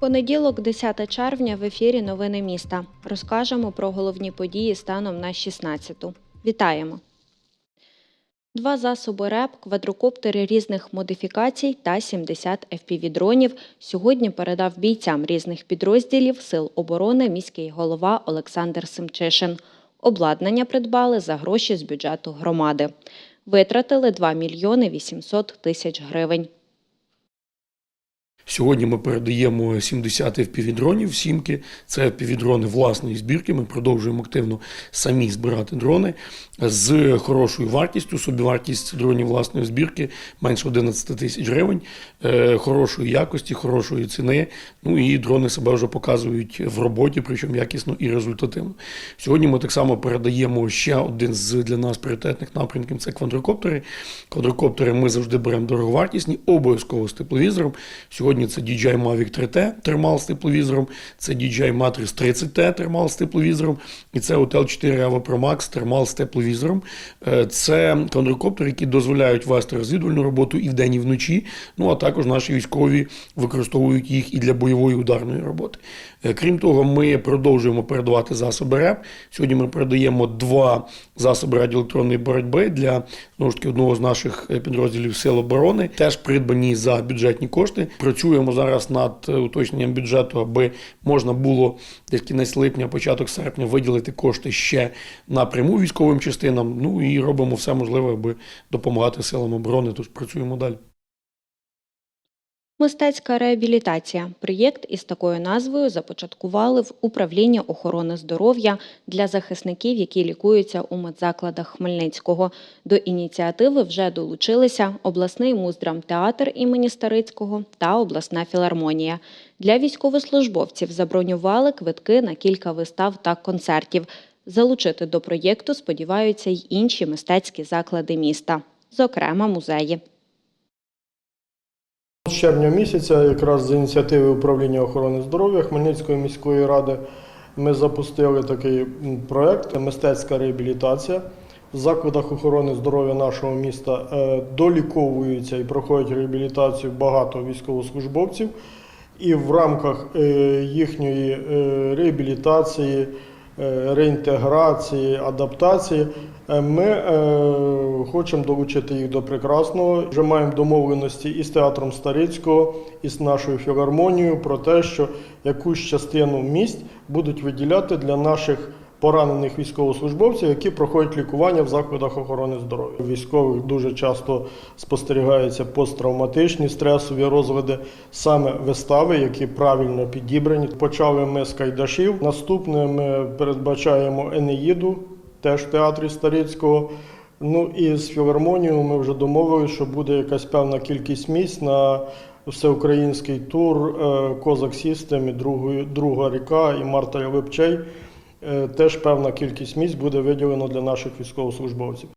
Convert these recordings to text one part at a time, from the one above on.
Понеділок, 10 червня, в ефірі Новини міста. Розкажемо про головні події станом на 16-ту. Вітаємо! Два засоби РЕП, квадрокоптери різних модифікацій та 70 FPV-дронів сьогодні передав бійцям різних підрозділів Сил оборони міський голова Олександр Семчишин. Обладнання придбали за гроші з бюджету громади. Витратили 2 мільйони 800 тисяч гривень. Сьогодні ми передаємо 70 FPV-дронів, сімки. Це FPV-дрони власної збірки. Ми продовжуємо активно самі збирати дрони з хорошою вартістю. Собівартість дронів власної збірки менше 11 тисяч гривень, е, хорошої якості, хорошої ціни. Ну і дрони себе вже показують в роботі, причому якісно і результативно. Сьогодні ми так само передаємо ще один з для нас пріоритетних напрямків це квадрокоптери. Квадрокоптери ми завжди беремо дороговартісні, обов'язково з тепловізором. Сьогодні це DJI Mavic 3T термал з тепловізором, це DJI Matrix 30T термал з тепловізором, і це Hotel 4 Ava Pro Max термал з тепловізором. Е, Це квадрокоптери, які дозволяють вести розвідувальну роботу і вдень, і вночі. Ну а також наші військові використовують їх і для бойової ударної роботи. Е, Крім того, ми продовжуємо передавати засоби РЕП. Сьогодні ми передаємо два засоби радіоелектронної боротьби для знову ж таки одного з наших е, підрозділів Сил оборони, теж придбані за бюджетні кошти. Працюємо зараз над е, уточненням бюджету, аби можна було десь кінець липня, початок серпня виділити кошти ще напряму військовим частинам. Ну і робимо все можливе, аби допомагати силам оборони. Тож працюємо далі. Мистецька реабілітація. Проєкт із такою назвою започаткували в управлінні охорони здоров'я для захисників, які лікуються у медзакладах Хмельницького. До ініціативи вже долучилися обласний муздрамтеатр імені Старицького та обласна філармонія. Для військовослужбовців забронювали квитки на кілька вистав та концертів. Залучити до проєкту сподіваються й інші мистецькі заклади міста, зокрема музеї. З червня місяця, якраз з ініціативи управління охорони здоров'я Хмельницької міської ради, ми запустили такий проект Мистецька реабілітація. В закладах охорони здоров'я нашого міста е, доліковуються і проходять реабілітацію багато військовослужбовців. І в рамках е, їхньої е, реабілітації, реінтеграції, адаптації е, ми е, хочемо долучити їх до прекрасного. Вже маємо домовленості із театром Старицького, і з нашою філармонією про те, що якусь частину місць будуть виділяти для наших поранених військовослужбовців, які проходять лікування в закладах охорони здоров'я. У Військових дуже часто спостерігаються посттравматичні стресові розлади, саме вистави, які правильно підібрані. Почали ми з Кайдашів. Наступне ми передбачаємо Енеїду, теж в театрі Старицького. Ну і з філармонією ми вже домовилися, що буде якась певна кількість місць на всеукраїнський тур е, Козак Сістем, і друга ріка і Марта Липчей. Е, Теж певна кількість місць буде виділено для наших військовослужбовців.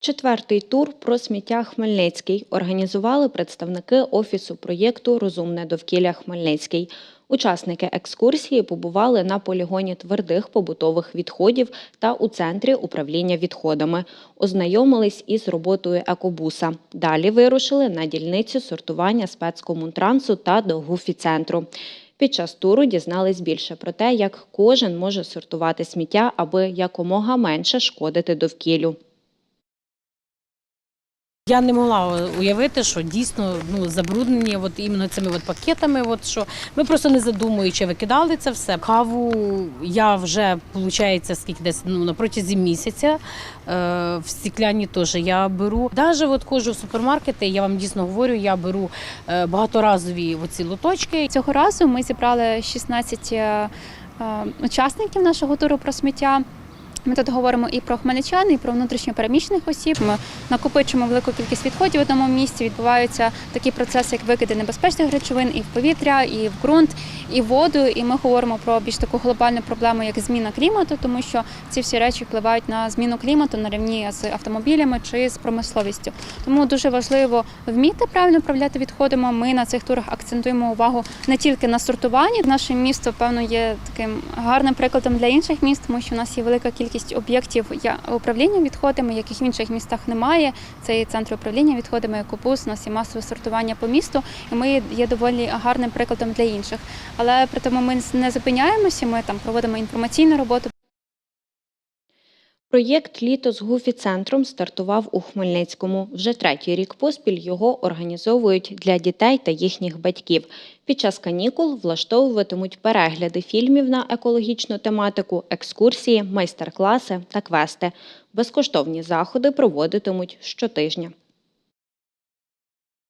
Четвертий тур про сміття Хмельницький організували представники офісу проєкту Розумне довкілля Хмельницький. Учасники екскурсії побували на полігоні твердих побутових відходів та у центрі управління відходами. Ознайомились із роботою екобуса. Далі вирушили на дільницю сортування спецкомунтрансу та до гуфі-центру. Під час туру дізнались більше про те, як кожен може сортувати сміття, аби якомога менше шкодити довкіллю. Я не могла уявити, що дійсно ну забруднені от іменно цими от пакетами. От що ми просто не задумуючи викидали це все. Каву я вже виходить, скільки десь ну на протязі місяця е, в стекляні теж я беру. Навіть от ходжу в супермаркети, я вам дійсно говорю, я беру е, багаторазові оці лоточки. Цього разу ми зібрали 16 е, е, учасників нашого туру про сміття. Ми тут говоримо і про хмельничан, і про внутрішньопереміщених осіб. Ми накопичуємо велику кількість відходів в одному місці. Відбуваються такі процеси, як викиди небезпечних речовин і в повітря, і в ґрунт, і в воду. І ми говоримо про більш таку глобальну проблему, як зміна клімату, тому що ці всі речі впливають на зміну клімату на рівні з автомобілями чи з промисловістю. Тому дуже важливо вміти правильно управляти відходами. Ми на цих турах акцентуємо увагу не тільки на сортуванні. Наше місто, певно, є таким гарним прикладом для інших міст, тому що у нас є велика кількість об'єктів я- управління відходами, яких в інших містах немає. Це і центр управління відходами, екопус, у нас є масове сортування по місту, і ми є доволі гарним прикладом для інших. Але при тому ми не зупиняємося. Ми там проводимо інформаційну роботу. Проєкт Літо з Гуфі-центром стартував у Хмельницькому. Вже третій рік поспіль його організовують для дітей та їхніх батьків. Під час канікул влаштовуватимуть перегляди фільмів на екологічну тематику, екскурсії, майстер-класи та квести. Безкоштовні заходи проводитимуть щотижня.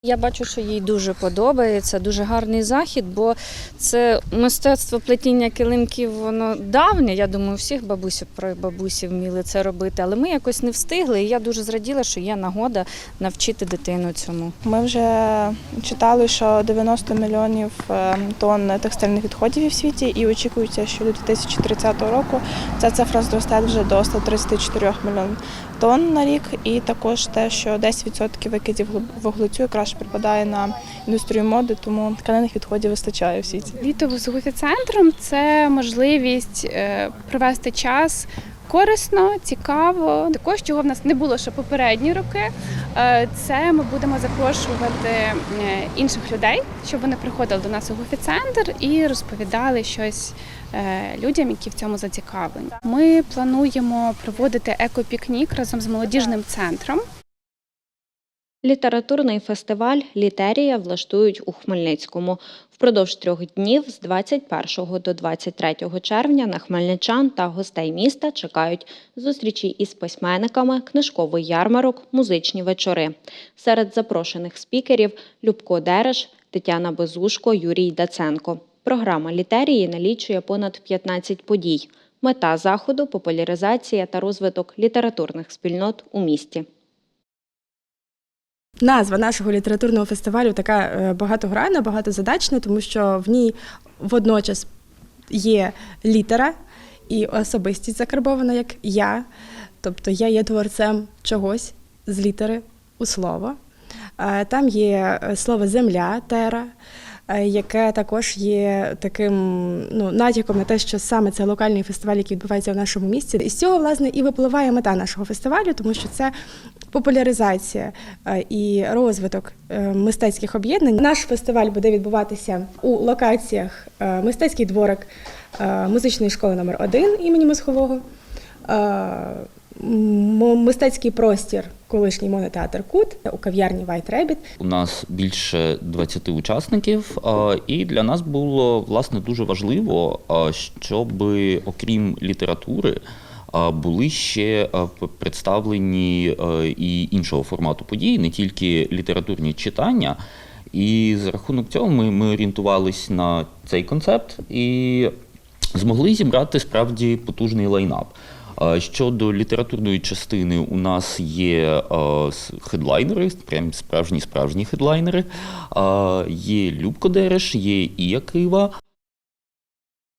Я бачу, що їй дуже подобається, дуже гарний захід, бо це мистецтво плетіння килимків, воно давнє. Я думаю, всіх бабусів про бабусі вміли це робити, але ми якось не встигли. І я дуже зраділа, що є нагода навчити дитину цьому. Ми вже читали, що 90 мільйонів е, тонн текстильних відходів в світі, і очікується, що до 2030 року ця цифра зросте вже до 134 мільйонів тонн на рік. І також те, що 10% викидів вуглецю якраз припадає на індустрію моди, тому тканинних відходів вистачає всі ці Літо з центром це можливість е, провести час корисно, цікаво. Також чого в нас не було ще попередні роки. е, Це ми будемо запрошувати е, інших людей, щоб вони приходили до нас у гофі-центр і розповідали щось е, людям, які в цьому зацікавлені. Ми плануємо проводити екопікнік разом з молодіжним центром. Літературний фестиваль Літерія влаштують у Хмельницькому. Впродовж трьох днів з 21 до 23 червня на хмельничан та гостей міста чекають зустрічі із письменниками, книжковий ярмарок, музичні вечори. Серед запрошених спікерів Любко Дереш, Тетяна Безушко, Юрій Даценко. Програма літерії налічує понад 15 подій. Мета заходу популяризація та розвиток літературних спільнот у місті. Назва нашого літературного фестивалю така е, багатогранна, багатозадачна, тому що в ній водночас є літера і особистість закарбована як я. Тобто я є творцем чогось з літери у слово. Е, Там є е, слово земля, тера, яке також є таким ну, натяком на те, що саме це локальний фестиваль, який відбувається в нашому місті. І з цього, власне, і випливає мета нашого фестивалю, тому що це популяризація е, і розвиток е, мистецьких об'єднань. Наш фестиваль буде відбуватися у локаціях е, мистецький дворик музичної школи номер 1 імені Мосхового. Мистецький простір, колишній монотеатр Кут у кав'ярні White Rabbit. У нас більше 20 учасників, і для нас було власне дуже важливо, щоб окрім літератури. Були ще представлені і іншого формату подій, не тільки літературні читання. І за рахунок цього ми, ми орієнтувались на цей концепт і змогли зібрати справді потужний лайнап. Щодо літературної частини, у нас є хедлайнери, прям справжні справжні хедлайнери. Є Любко Дереш, є Ія Кива,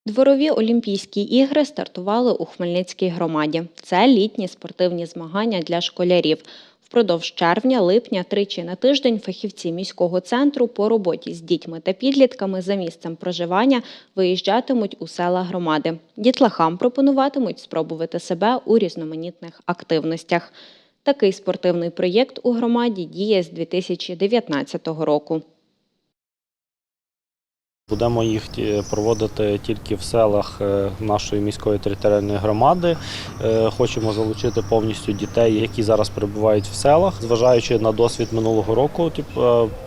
Дворові Олімпійські ігри стартували у Хмельницькій громаді. Це літні спортивні змагання для школярів. Впродовж червня-липня тричі на тиждень фахівці міського центру по роботі з дітьми та підлітками за місцем проживання виїжджатимуть у села громади. Дітлахам пропонуватимуть спробувати себе у різноманітних активностях. Такий спортивний проєкт у громаді діє з 2019 року. Будемо їх проводити тільки в селах е, нашої міської територіальної громади. Е, Хочемо залучити повністю дітей, які зараз перебувають в селах. Зважаючи на досвід минулого року, е,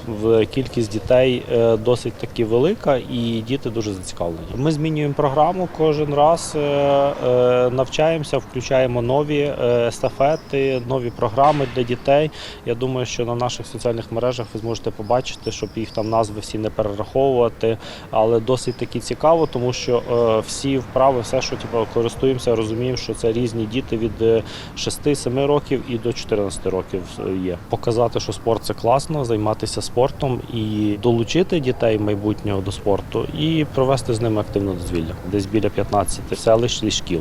в кількість дітей е, досить таки велика, і діти дуже зацікавлені. Ми змінюємо програму кожен раз, е, е, навчаємося, включаємо нові е, естафети, нові програми для дітей. Я думаю, що на наших соціальних мережах ви зможете побачити, щоб їх там назви всі не перераховувати. Але досить таки цікаво, тому що е, всі вправи, все, що типу, користуємося, розуміємо, що це різні діти від е, 6-7 років і до 14 років е, є. Показати, що спорт це класно, займатися спортом і долучити дітей майбутнього до спорту і провести з ними активну дозвілля. Десь біля 15 селищ і шкіл.